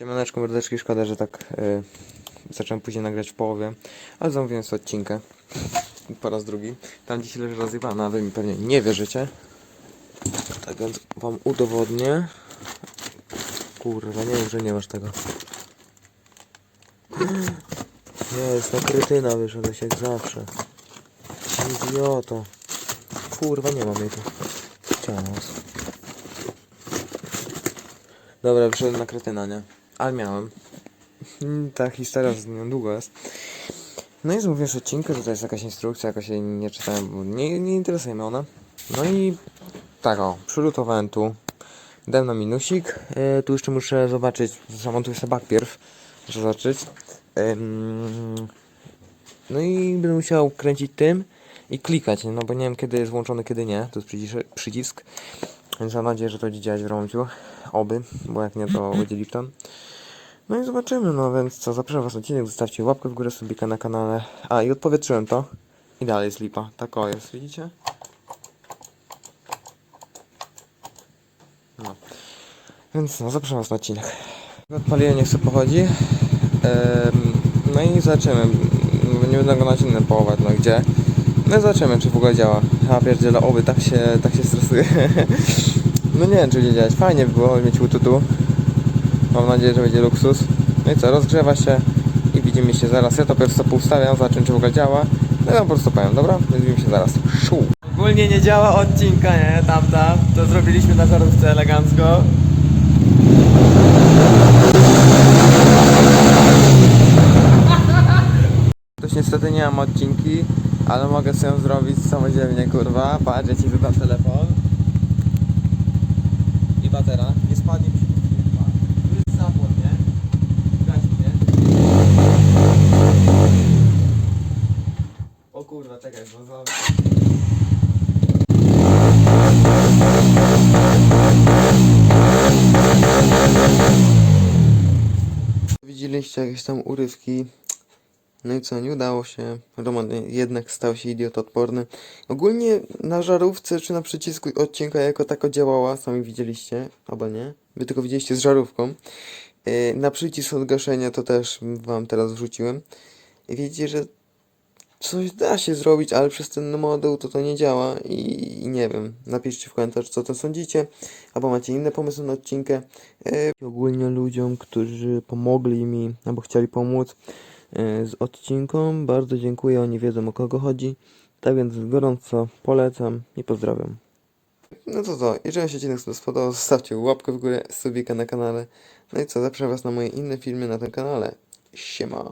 Siemaneczko, mordeczki, szkoda, że tak y, zacząłem później nagrać w połowie, ale zamówiłem sobie odcinkę po raz drugi. Tam dziś leży rozjebana, a wy mi pewnie nie wierzycie. Tak więc wam udowodnię. Kurwa, nie wiem, że nie masz tego. Jest, no krytyna wyszedłeś jak zawsze. Idioto. Kurwa, nie mam jej tu. Was. Dobra, wyszedłem na kretyna, nie? Ale miałem. Mm, Ta historia z nią długo jest. No i zamówiłem odcinkę, tutaj jest jakaś instrukcja, jakoś jej nie czytałem, bo nie, nie interesuje mnie ona. No i tak o, przylutowałem tu. Dałem na minusik. E, tu jeszcze muszę zobaczyć, zamontuję sobie pierw. Muszę zobaczyć. No i będę musiał kręcić tym i klikać, no bo nie wiem kiedy jest włączony, kiedy nie. To jest przycisk, przycisk. Więc mam nadzieję, że to działać w Romciu. Oby, bo jak nie to będzie Lipton. No i zobaczymy, no więc co, zapraszam was na odcinek, zostawcie łapkę w górę, subika na kanale. A i odpowietrzyłem to. I dalej jest lipa. Tak o jest, widzicie? No. Więc no, zapraszam was na odcinek. Odpaliłem, niech sobie pochodzi. No i zobaczymy. Nie będę go na innym połować, no gdzie. No zobaczymy, czy w ogóle działa. A pierdziele, oby, tak się, tak się stresuję. no nie wiem, czy będzie działać. Fajnie by było mieć ututu. Mam nadzieję, że będzie luksus. No i co, rozgrzewa się i widzimy się zaraz. Ja to pierwsze poustawiam, zobaczymy czy w ogóle działa. No i wam po prostu powiem, dobra? Widzimy się zaraz. Szu. Ogólnie nie działa odcinka, nie? Tamta. To zrobiliśmy na żarówce elegancko. Niestety nie mam odcinki, ale mogę sobie ją zrobić samodzielnie, kurwa. Patrz, ja ci wydam telefon. I batera. Nie spadnie mi? O kurwa, czekaj, bo za... Widzieliście jakieś tam urywki. No i co, nie udało się. Roman jednak stał się idiotodporny. Ogólnie na żarówce czy na przycisku odcinka jako tako działała, sami widzieliście, albo nie. Wy tylko widzieliście z żarówką. Yy, Na przycisk odgaszenia to też wam teraz wrzuciłem. Widzicie, że coś da się zrobić, ale przez ten moduł to to nie działa i, nie wiem. Napiszcie w komentarzu, co to sądzicie, albo macie inne pomysły na odcinkę. Yy, Ogólnie ludziom, którzy pomogli mi, albo chcieli pomóc z odcinką, bardzo dziękuję, oni wiedzą o kogo chodzi. Tak więc gorąco polecam i pozdrawiam. No to co, jeżeli się odcinek spodobał, zostawcie łapkę w górę, subika na kanale. No i co, zapraszam was na moje inne filmy na tym kanale. Siema.